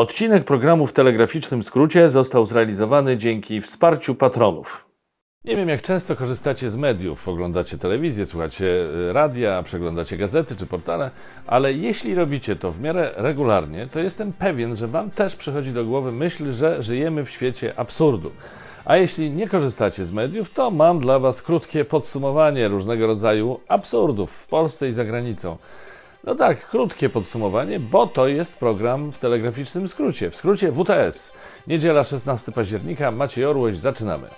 Odcinek programu w telegraficznym skrócie został zrealizowany dzięki wsparciu patronów. Nie wiem, jak często korzystacie z mediów, oglądacie telewizję, słuchacie y, radia, przeglądacie gazety czy portale, ale jeśli robicie to w miarę regularnie, to jestem pewien, że Wam też przychodzi do głowy myśl, że żyjemy w świecie absurdu. A jeśli nie korzystacie z mediów, to mam dla Was krótkie podsumowanie różnego rodzaju absurdów w Polsce i za granicą. No tak, krótkie podsumowanie, bo to jest program w telegraficznym skrócie. W skrócie WTS. Niedziela 16 października, Maciej Orłoś, zaczynamy.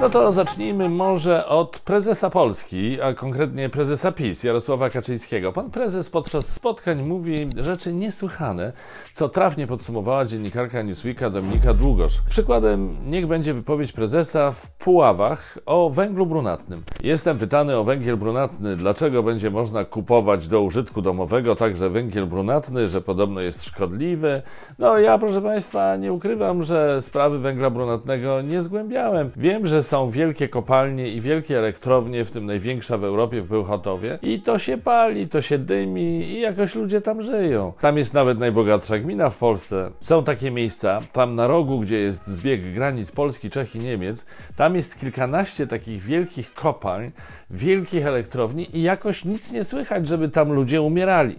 No to zacznijmy może od prezesa Polski, a konkretnie prezesa PiS, Jarosława Kaczyńskiego. Pan prezes podczas spotkań mówi rzeczy niesłychane, co trafnie podsumowała dziennikarka Newsweeka Dominika Długosz. Przykładem niech będzie wypowiedź prezesa w Puławach o węglu brunatnym. Jestem pytany o węgiel brunatny, dlaczego będzie można kupować do użytku domowego także węgiel brunatny, że podobno jest szkodliwy. No ja, proszę Państwa, nie ukrywam, że sprawy węgla brunatnego nie zgłębiałem. Wiem, że są wielkie kopalnie i wielkie elektrownie, w tym największa w Europie w Bełchatowie i to się pali, to się dymi i jakoś ludzie tam żyją. Tam jest nawet najbogatsza gmina w Polsce. Są takie miejsca, tam na rogu, gdzie jest zbieg granic Polski, Czech i Niemiec, tam jest kilkanaście takich wielkich kopalń, wielkich elektrowni i jakoś nic nie słychać, żeby tam ludzie umierali.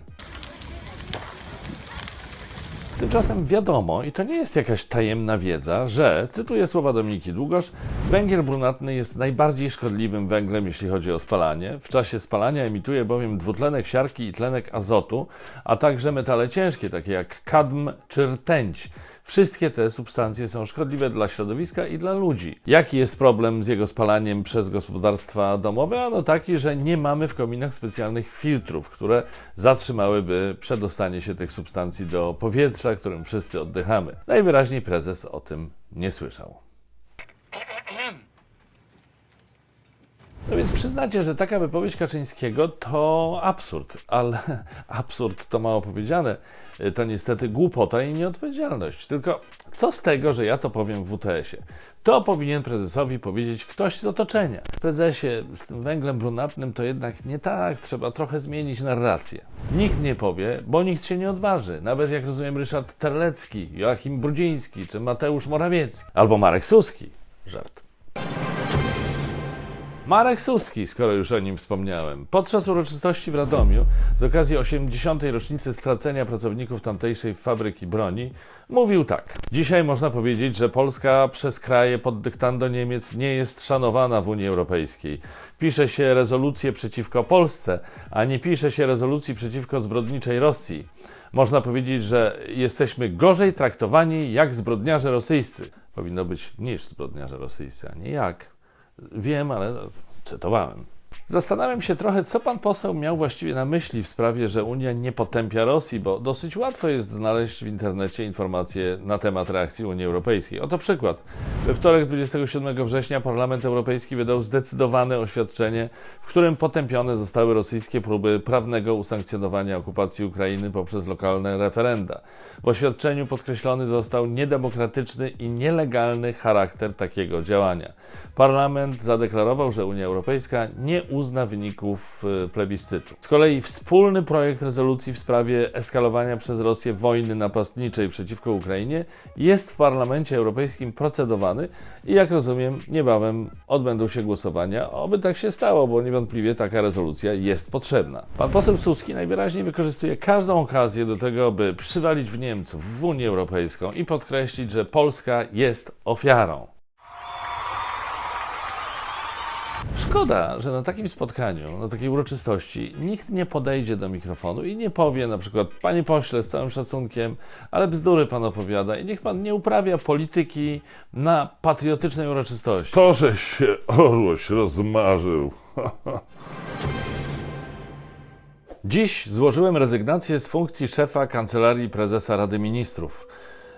Tymczasem wiadomo, i to nie jest jakaś tajemna wiedza, że, cytuję słowa Dominiki Długosz, węgiel brunatny jest najbardziej szkodliwym węglem, jeśli chodzi o spalanie. W czasie spalania emituje bowiem dwutlenek siarki i tlenek azotu, a także metale ciężkie, takie jak kadm czy rtęć. Wszystkie te substancje są szkodliwe dla środowiska i dla ludzi. Jaki jest problem z jego spalaniem przez gospodarstwa domowe? Ano taki, że nie mamy w kominach specjalnych filtrów, które zatrzymałyby przedostanie się tych substancji do powietrza, którym wszyscy oddychamy. Najwyraźniej prezes o tym nie słyszał. No więc przyznacie, że taka wypowiedź Kaczyńskiego to absurd, ale absurd to mało powiedziane. To niestety głupota i nieodpowiedzialność. Tylko co z tego, że ja to powiem w WTS-ie? To powinien prezesowi powiedzieć ktoś z otoczenia. Prezesie, z tym węglem brunatnym to jednak nie tak, trzeba trochę zmienić narrację. Nikt nie powie, bo nikt się nie odważy. Nawet jak rozumiem Ryszard Terlecki, Joachim Brudziński czy Mateusz Morawiecki. Albo Marek Suski. Żart. Marek Suski, skoro już o nim wspomniałem, podczas uroczystości w Radomiu z okazji 80. rocznicy stracenia pracowników tamtejszej fabryki broni mówił tak. Dzisiaj można powiedzieć, że Polska przez kraje pod dyktando Niemiec nie jest szanowana w Unii Europejskiej. Pisze się rezolucje przeciwko Polsce, a nie pisze się rezolucji przeciwko zbrodniczej Rosji. Można powiedzieć, że jesteśmy gorzej traktowani jak zbrodniarze rosyjscy. Powinno być niż zbrodniarze rosyjscy, a nie jak. Wiem, ale cytowałem. Zastanawiam się trochę, co pan poseł miał właściwie na myśli w sprawie, że Unia nie potępia Rosji, bo dosyć łatwo jest znaleźć w internecie informacje na temat reakcji Unii Europejskiej. Oto przykład. We wtorek 27 września Parlament Europejski wydał zdecydowane oświadczenie, w którym potępione zostały rosyjskie próby prawnego usankcjonowania okupacji Ukrainy poprzez lokalne referenda. W oświadczeniu podkreślony został niedemokratyczny i nielegalny charakter takiego działania. Parlament zadeklarował, że Unia Europejska nie uzna wyników y, plebiscytu. Z kolei wspólny projekt rezolucji w sprawie eskalowania przez Rosję wojny napastniczej przeciwko Ukrainie jest w Parlamencie Europejskim procedowany i jak rozumiem, niebawem odbędą się głosowania. Oby tak się stało, bo niewątpliwie taka rezolucja jest potrzebna. Pan poseł Suski najwyraźniej wykorzystuje każdą okazję do tego, by przywalić w Niemców, w Unię Europejską i podkreślić, że Polska jest ofiarą. Szkoda, że na takim spotkaniu, na takiej uroczystości nikt nie podejdzie do mikrofonu i nie powie na przykład, panie pośle, z całym szacunkiem, ale bzdury pan opowiada i niech pan nie uprawia polityki na patriotycznej uroczystości. To, żeś się orłoś rozmarzył. Dziś złożyłem rezygnację z funkcji szefa Kancelarii Prezesa Rady Ministrów.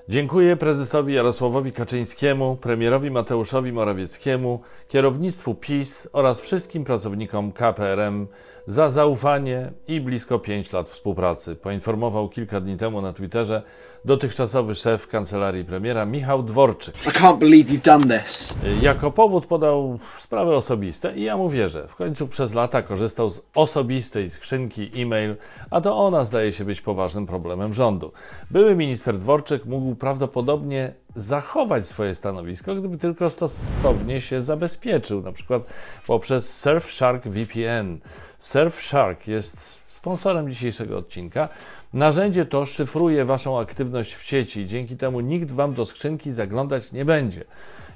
Dziękuję prezesowi Jarosławowi Kaczyńskiemu, premierowi Mateuszowi Morawieckiemu, kierownictwu PiS oraz wszystkim pracownikom KPRM za zaufanie i blisko 5 lat współpracy. Poinformował kilka dni temu na Twitterze dotychczasowy szef kancelarii premiera Michał Dworczyk. I can't believe you've done this. Jako powód podał sprawy osobiste i ja mu wierzę. W końcu przez lata korzystał z osobistej skrzynki e-mail, a to ona zdaje się być poważnym problemem rządu. Były minister Dworczyk mógł prawdopodobnie zachować swoje stanowisko, gdyby tylko stosownie się zabezpieczył, na przykład poprzez Surfshark VPN. Surfshark jest sponsorem dzisiejszego odcinka. Narzędzie to szyfruje Waszą aktywność w sieci dzięki temu nikt Wam do skrzynki zaglądać nie będzie.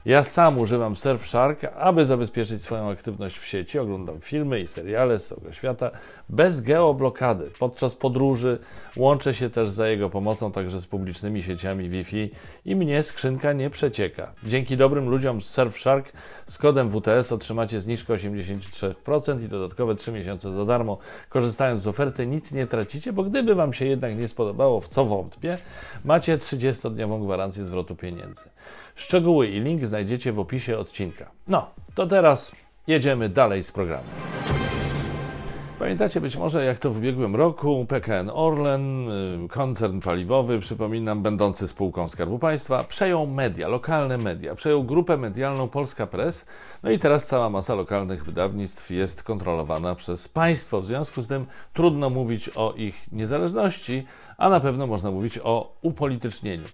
Ja sam używam Surfshark, aby zabezpieczyć swoją aktywność w sieci. Oglądam filmy i seriale z całego świata bez geoblokady. Podczas podróży łączę się też za jego pomocą także z publicznymi sieciami Wi-Fi i mnie skrzynka nie przecieka. Dzięki dobrym ludziom z Surfshark z kodem WTS otrzymacie zniżkę 83% i dodatkowe 3 miesiące za darmo. Korzystając z oferty nic nie tracicie, bo gdyby Wam się jednak nie spodobało, w co wątpię, macie 30-dniową gwarancję zwrotu pieniędzy. Szczegóły i link znajdziecie w opisie odcinka. No, to teraz jedziemy dalej z programem. Pamiętacie być może, jak to w ubiegłym roku PKN Orlen, y, koncern paliwowy, przypominam, będący spółką Skarbu Państwa, przejął media, lokalne media, przejął grupę medialną Polska Press, no i teraz cała masa lokalnych wydawnictw jest kontrolowana przez państwo. W związku z tym trudno mówić o ich niezależności, a na pewno można mówić o upolitycznieniu,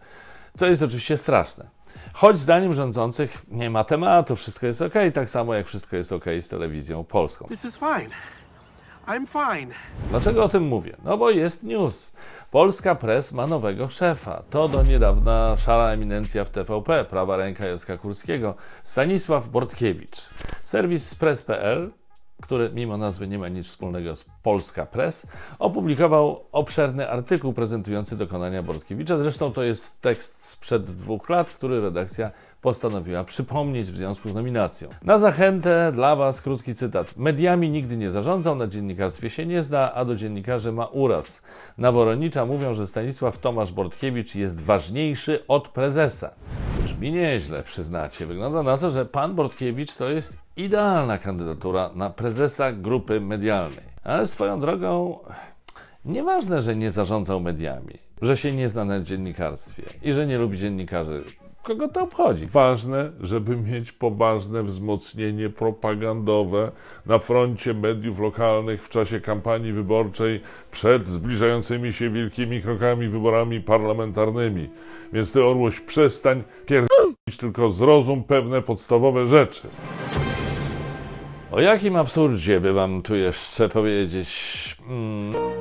co jest oczywiście straszne. Choć zdaniem rządzących nie ma tematu, wszystko jest ok, tak samo jak wszystko jest ok z telewizją polską. This is fine. I'm fine. Dlaczego o tym mówię? No bo jest news. Polska Press ma nowego szefa. To do niedawna szara eminencja w TVP, prawa ręka Jacka Kurskiego, Stanisław Bortkiewicz. Serwis press.pl, który mimo nazwy nie ma nic wspólnego z Polska Press, opublikował obszerny artykuł prezentujący dokonania Bortkiewicza. Zresztą to jest tekst sprzed dwóch lat, który redakcja postanowiła przypomnieć w związku z nominacją. Na zachętę dla Was krótki cytat. Mediami nigdy nie zarządzał, na dziennikarstwie się nie zna, a do dziennikarzy ma uraz. Na Woronicza mówią, że Stanisław Tomasz Bortkiewicz jest ważniejszy od prezesa. Brzmi nieźle, przyznacie. Wygląda na to, że pan Bortkiewicz to jest idealna kandydatura na prezesa grupy medialnej. Ale swoją drogą, nieważne, że nie zarządzał mediami, że się nie zna na dziennikarstwie i że nie lubi dziennikarzy. Kogo to obchodzi? Ważne, żeby mieć poważne wzmocnienie propagandowe na froncie mediów lokalnych w czasie kampanii wyborczej przed zbliżającymi się wielkimi krokami wyborami parlamentarnymi. Więc ty, Orłoś, przestań pierdolić, tylko zrozum pewne podstawowe rzeczy. O jakim absurdzie by wam tu jeszcze powiedzieć? Mm.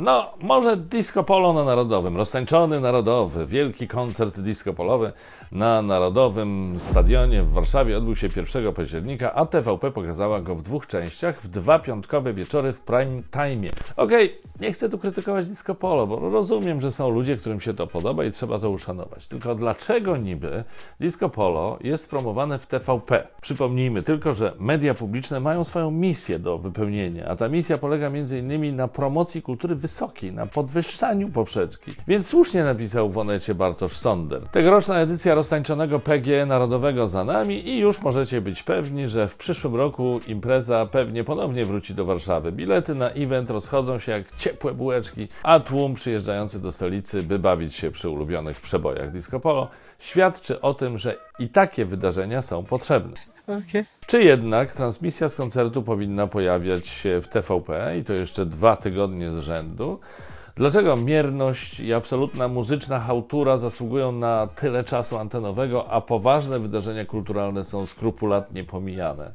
No, może disco polo na Narodowym, roztańczony narodowy, wielki koncert disco polowy na Narodowym Stadionie w Warszawie odbył się 1 października, a TVP pokazała go w dwóch częściach, w dwa piątkowe wieczory w prime time. Okej, nie chcę tu krytykować disco polo, bo rozumiem, że są ludzie, którym się to podoba i trzeba to uszanować. Tylko dlaczego niby disco polo jest promowane w TVP? Przypomnijmy tylko, że media publiczne mają swoją misję do wypełnienia, a ta misja polega m.in. na promocji kultury wysokiej, na podwyższaniu poprzeczki. Więc słusznie napisał w Onecie Bartosz Sonder. Tegoroczna edycja roztańczonego PG Narodowego za nami i już możecie być pewni, że w przyszłym roku impreza pewnie ponownie wróci do Warszawy. Bilety na event rozchodzą się jak ciepłe bułeczki, a tłum przyjeżdżający do stolicy, by bawić się przy ulubionych przebojach disco polo, świadczy o tym, że i takie wydarzenia są potrzebne. Okay. Czy jednak transmisja z koncertu powinna pojawiać się w TVP i to jeszcze dwa tygodnie z rzędu? Dlaczego mierność i absolutna muzyczna hałtura zasługują na tyle czasu antenowego, a poważne wydarzenia kulturalne są skrupulatnie pomijane?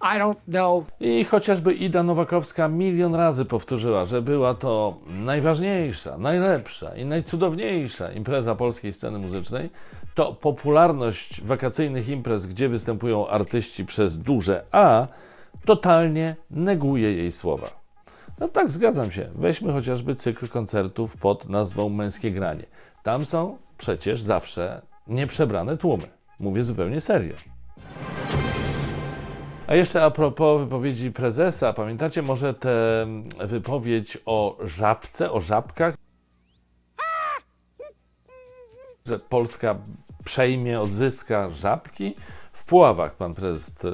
I don't know. I chociażby Ida Nowakowska milion razy powtórzyła, że była to najważniejsza, najlepsza i najcudowniejsza impreza polskiej sceny muzycznej, to popularność wakacyjnych imprez, gdzie występują artyści przez duże A, totalnie neguje jej słowa. No tak, zgadzam się. Weźmy chociażby cykl koncertów pod nazwą Męskie Granie. Tam są przecież zawsze nieprzebrane tłumy. Mówię zupełnie serio. A jeszcze a propos wypowiedzi prezesa, pamiętacie może tę wypowiedź o żabce, o żabkach? Że Polska przejmie, odzyska żabki? W Puławach pan prezes e,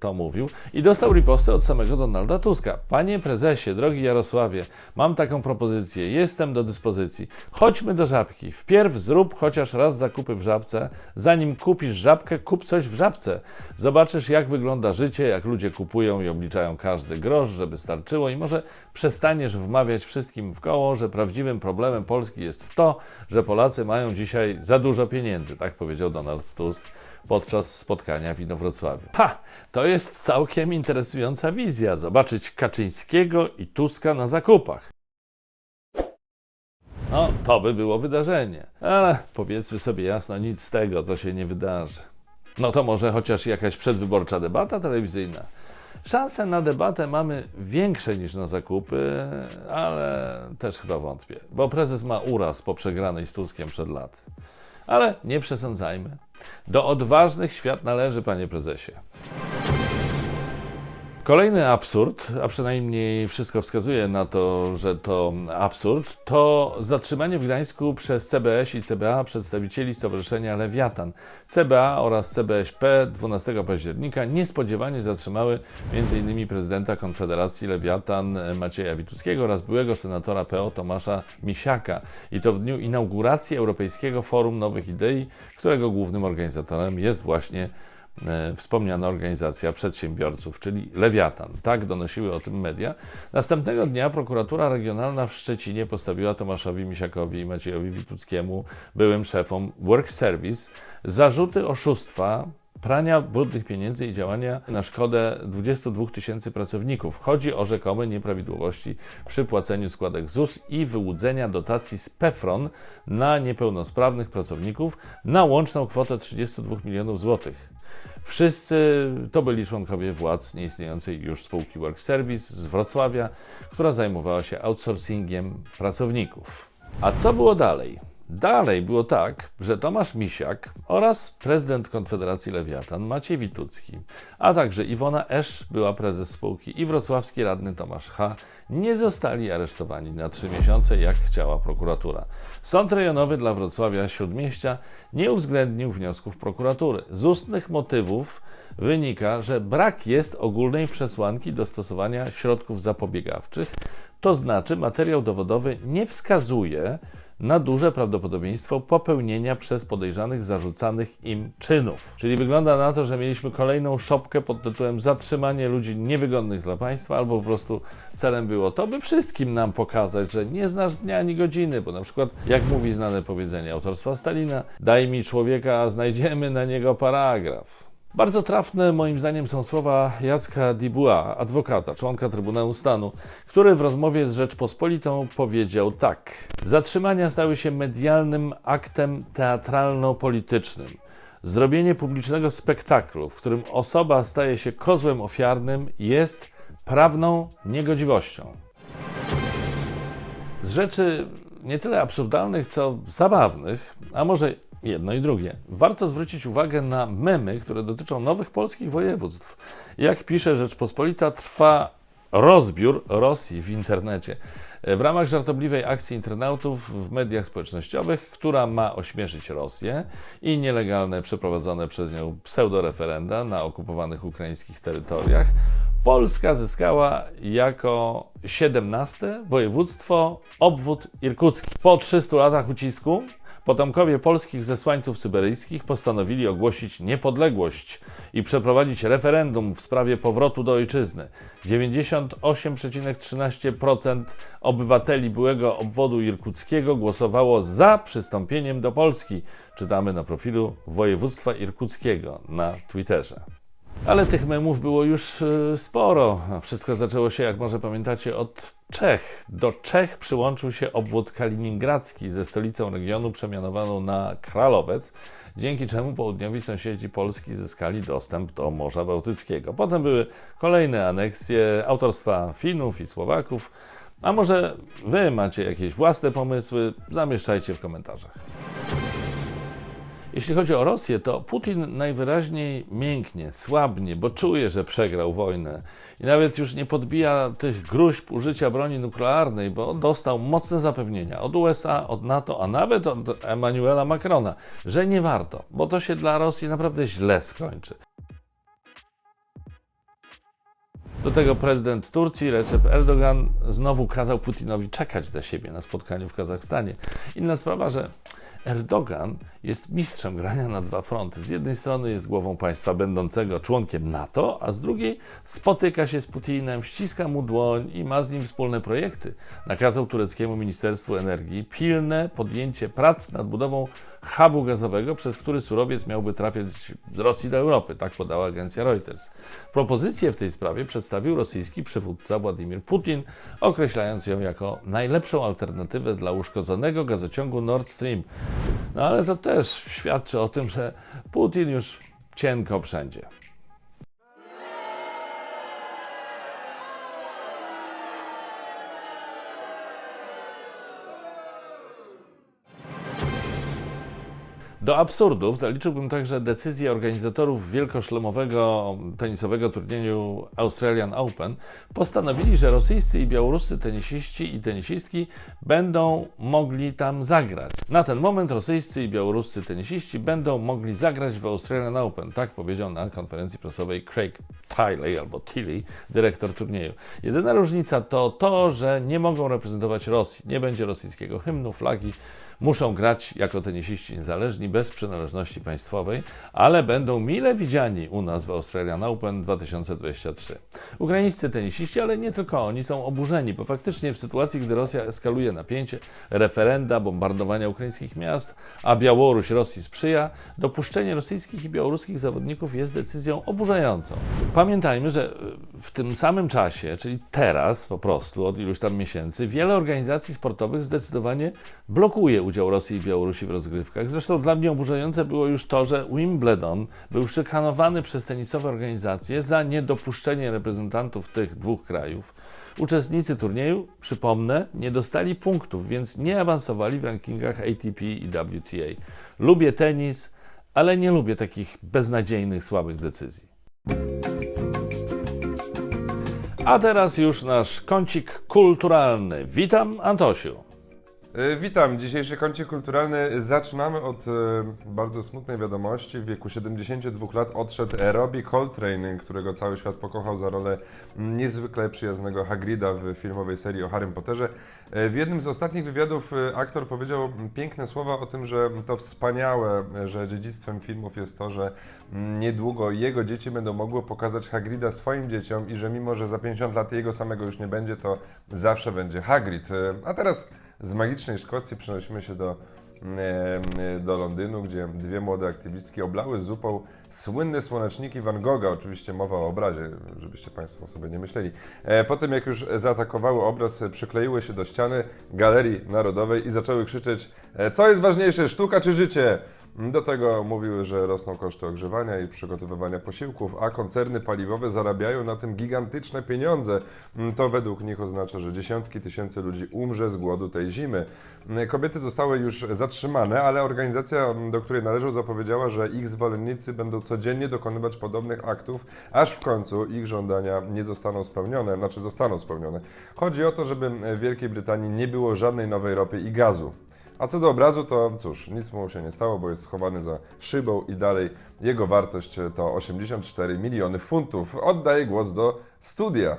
to mówił i dostał ripostę od samego Donalda Tuska. Panie prezesie, drogi Jarosławie, mam taką propozycję, jestem do dyspozycji. Chodźmy do żabki. Wpierw zrób chociaż raz zakupy w żabce. Zanim kupisz żabkę, kup coś w żabce. Zobaczysz, jak wygląda życie, jak ludzie kupują i obliczają każdy grosz, żeby starczyło i może przestaniesz wmawiać wszystkim w koło, że prawdziwym problemem Polski jest to, że Polacy mają dzisiaj za dużo pieniędzy. Tak powiedział Donald Tusk podczas spotkania w Inowrocławiu. Ha! To jest całkiem interesująca wizja. Zobaczyć Kaczyńskiego i Tuska na zakupach. No, to by było wydarzenie. Ale powiedzmy sobie jasno, nic z tego, to się nie wydarzy. No to może chociaż jakaś przedwyborcza debata telewizyjna. Szanse na debatę mamy większe niż na zakupy, ale też chyba wątpię, bo prezes ma uraz po przegranej z Tuskiem przed laty. Ale nie przesądzajmy. Do odważnych świat należy, panie prezesie. Kolejny absurd, a przynajmniej wszystko wskazuje na to, że to absurd, to zatrzymanie w Gdańsku przez CBS i CBA przedstawicieli Stowarzyszenia Lewiatan. CBA oraz CBSP 12 października niespodziewanie zatrzymały m.in. prezydenta Konfederacji Lewiatan Macieja Wituckiego oraz byłego senatora PO Tomasza Misiaka. I to w dniu inauguracji Europejskiego Forum Nowych Idei, którego głównym organizatorem jest właśnie wspomniana organizacja przedsiębiorców, czyli Lewiatan. Tak donosiły o tym media. Następnego dnia prokuratura regionalna w Szczecinie postawiła Tomaszowi Misiakowi i Maciejowi Wituckiemu, byłym szefom Work Service, zarzuty oszustwa, prania brudnych pieniędzy i działania na szkodę 22 tysięcy pracowników. Chodzi o rzekome nieprawidłowości przy płaceniu składek ZUS i wyłudzenia dotacji z PEFRON na niepełnosprawnych pracowników na łączną kwotę 32 milionów złotych. Wszyscy to byli członkowie władz nieistniejącej już spółki Work Service z Wrocławia, która zajmowała się outsourcingiem pracowników. A co było dalej? Dalej było tak, że Tomasz Misiak oraz prezydent Konfederacji Lewiatan Maciej Witucki, a także Iwona Esz, była prezes spółki i wrocławski radny Tomasz H. nie zostali aresztowani na trzy miesiące, jak chciała prokuratura. Sąd rejonowy dla Wrocławia Śródmieścia nie uwzględnił wniosków prokuratury. Z ustnych motywów wynika, że brak jest ogólnej przesłanki do stosowania środków zapobiegawczych, to znaczy materiał dowodowy nie wskazuje na duże prawdopodobieństwo popełnienia przez podejrzanych zarzucanych im czynów. Czyli wygląda na to, że mieliśmy kolejną szopkę pod tytułem zatrzymanie ludzi niewygodnych dla państwa, albo po prostu celem było to, by wszystkim nam pokazać, że nie znasz dnia ani godziny, bo na przykład, jak mówi znane powiedzenie autorstwa Stalina, daj mi człowieka, a znajdziemy na niego paragraf. Bardzo trafne moim zdaniem są słowa Jacka Dibua, adwokata, członka Trybunału Stanu, który w rozmowie z Rzeczpospolitą powiedział tak. Zatrzymania stały się medialnym aktem teatralno-politycznym. Zrobienie publicznego spektaklu, w którym osoba staje się kozłem ofiarnym, jest prawną niegodziwością. Z rzeczy nie tyle absurdalnych, co zabawnych, a może jedno i drugie. Warto zwrócić uwagę na memy, które dotyczą nowych polskich województw. Jak pisze Rzeczpospolita, trwa rozbiór Rosji w internecie. W ramach żartobliwej akcji internautów w mediach społecznościowych, która ma ośmieszyć Rosję i nielegalne przeprowadzone przez nią pseudoreferenda na okupowanych ukraińskich terytoriach, Polska zyskała jako 17 województwo obwód irkucki. Po 300 latach ucisku potomkowie polskich zesłańców syberyjskich postanowili ogłosić niepodległość i przeprowadzić referendum w sprawie powrotu do ojczyzny. 98,13% obywateli byłego obwodu irkuckiego głosowało za przystąpieniem do Polski. Czytamy na profilu województwa irkuckiego na Twitterze. Ale tych memów było już y, sporo. Wszystko zaczęło się, jak może pamiętacie, od Czech. Do Czech przyłączył się obwód kaliningradzki ze stolicą regionu przemianowaną na Kralowec, dzięki czemu południowi sąsiedzi Polski zyskali dostęp do Morza Bałtyckiego. Potem były kolejne aneksje autorstwa Finów i Słowaków. A może wy macie jakieś własne pomysły? Zamieszczajcie w komentarzach. Jeśli chodzi o Rosję, to Putin najwyraźniej mięknie, słabnie, bo czuje, że przegrał wojnę. I nawet już nie podbija tych gruźb użycia broni nuklearnej, bo dostał mocne zapewnienia od USA, od NATO, a nawet od Emmanuela Macrona, że nie warto, bo to się dla Rosji naprawdę źle skończy. Do tego prezydent Turcji Recep Erdogan znowu kazał Putinowi czekać dla siebie na spotkaniu w Kazachstanie. Inna sprawa, że Erdogan jest mistrzem grania na dwa fronty. Z jednej strony jest głową państwa będącego członkiem NATO, a z drugiej spotyka się z Putinem, ściska mu dłoń i ma z nim wspólne projekty. Nakazał tureckiemu Ministerstwu Energii pilne podjęcie prac nad budową hubu gazowego, przez który surowiec miałby trafiać z Rosji do Europy, tak podała agencja Reuters. Propozycję w tej sprawie przedstawił rosyjski przywódca Władimir Putin, określając ją jako najlepszą alternatywę dla uszkodzonego gazociągu Nord Stream. No ale to też świadczy o tym, że Putin już cienko wszędzie. Do absurdów zaliczyłbym także decyzję organizatorów wielkoszlemowego tenisowego turnieju Australian Open. Postanowili, że rosyjscy i białoruscy tenisiści i tenisistki będą mogli tam zagrać. Na ten moment rosyjscy i białoruscy tenisiści będą mogli zagrać w Australian Open. Tak powiedział na konferencji prasowej Craig Tiley albo Tilly, dyrektor turnieju. Jedyna różnica to to, że nie mogą reprezentować Rosji. Nie będzie rosyjskiego hymnu, flagi muszą grać jako tenisiści niezależni, bez przynależności państwowej, ale będą mile widziani u nas w Australian Open 2023. Ukraińscy tenisiści, ale nie tylko oni, są oburzeni, bo faktycznie w sytuacji, gdy Rosja eskaluje napięcie, referenda, bombardowania ukraińskich miast, a Białoruś Rosji sprzyja, dopuszczenie rosyjskich i białoruskich zawodników jest decyzją oburzającą. Pamiętajmy, że w tym samym czasie, czyli teraz po prostu, od iluś tam miesięcy, wiele organizacji sportowych zdecydowanie blokuje udział Rosji i Białorusi w rozgrywkach. Zresztą dla mnie oburzające było już to, że Wimbledon był szykanowany przez tenisowe organizacje za niedopuszczenie reprezentantów tych dwóch krajów. Uczestnicy turnieju, przypomnę, nie dostali punktów, więc nie awansowali w rankingach ATP i WTA. Lubię tenis, ale nie lubię takich beznadziejnych, słabych decyzji. A teraz już nasz kącik kulturalny. Witam, Antosiu. E, Witam. Dzisiejszy kącik kulturalny zaczynamy od e, bardzo smutnej wiadomości. W wieku 72 lat odszedł Robbie Coltrane, którego cały świat pokochał za rolę niezwykle przyjaznego Hagrida w filmowej serii o Harrym Potterze. E, W jednym z ostatnich wywiadów aktor powiedział piękne słowa o tym, że to wspaniałe, że dziedzictwem filmów jest to, że mm, niedługo jego dzieci będą mogły pokazać Hagrida swoim dzieciom i że mimo, że za 50 lat jego samego już nie będzie, to zawsze będzie Hagrid. A teraz z magicznej Szkocji przenosimy się do, e, do Londynu, gdzie dwie młode aktywistki oblały zupą słynne słoneczniki Van Gogha. Oczywiście mowa o obrazie, żebyście Państwo sobie nie myśleli. E, Po tym, jak już zaatakowały obraz, przykleiły się do ściany Galerii Narodowej i zaczęły krzyczeć: e, Co jest ważniejsze, sztuka czy życie? Do tego mówiły, że rosną koszty ogrzewania i przygotowywania posiłków, a koncerny paliwowe zarabiają na tym gigantyczne pieniądze. To według nich oznacza, że dziesiątki tysięcy ludzi umrze z głodu tej zimy. Kobiety zostały już zatrzymane, ale organizacja, do której należą, zapowiedziała, że ich zwolennicy będą codziennie dokonywać podobnych aktów, aż w końcu ich żądania nie zostaną spełnione, znaczy zostaną spełnione. Chodzi o to, żeby w Wielkiej Brytanii nie było żadnej nowej ropy i gazu. A co do obrazu, to cóż, nic mu się nie stało, bo jest schowany za szybą i dalej jego wartość to 84 miliony funtów. Oddaję głos do studia.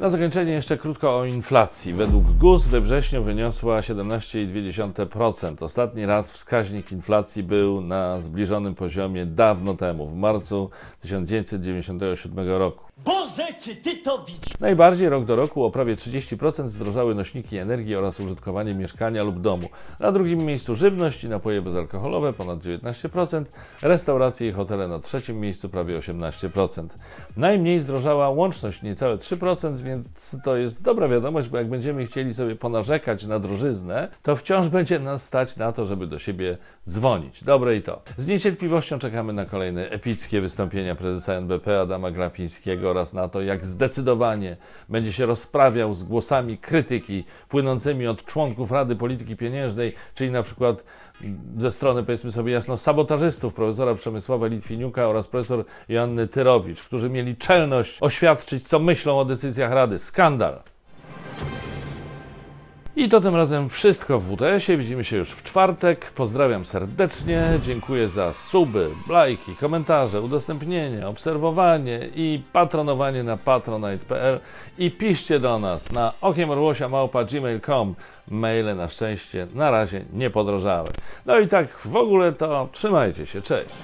Na zakończenie jeszcze krótko o inflacji. Według GUS we wrześniu wyniosła 17,2%. Ostatni raz wskaźnik inflacji był na zbliżonym poziomie dawno temu, w marcu 1997 roku. Boże, czy ty to widzisz? Najbardziej rok do roku o prawie 30% zdrożały nośniki energii oraz użytkowanie mieszkania lub domu. Na drugim miejscu żywność i napoje bezalkoholowe ponad 19%, restauracje i hotele na trzecim miejscu prawie 18%. Najmniej zdrożała łączność niecałe 3%, więc to jest dobra wiadomość, bo jak będziemy chcieli sobie ponarzekać na drożyznę, to wciąż będzie nas stać na to, żeby do siebie dzwonić. Dobre i to. Z niecierpliwością czekamy na kolejne epickie wystąpienia prezesa NBP Adama Glapińskiego oraz na to, jak zdecydowanie będzie się rozprawiał z głosami krytyki płynącymi od członków Rady Polityki Pieniężnej, czyli na przykład ze strony, powiedzmy sobie jasno, sabotażystów profesora Przemysława Litwiniuka oraz profesor Joanny Tyrowicz, którzy mieli czelność oświadczyć, co myślą o decyzjach Rady. Skandal! I to tym razem wszystko w WTS-ie. Widzimy się już w czwartek. Pozdrawiam serdecznie. Dziękuję za suby, lajki, komentarze, udostępnienie, obserwowanie i patronowanie na patronite.pl i piszcie do nas na okiemorłosia.gmail.com Maile na szczęście na razie nie podrożały. No i tak w ogóle to trzymajcie się. Cześć!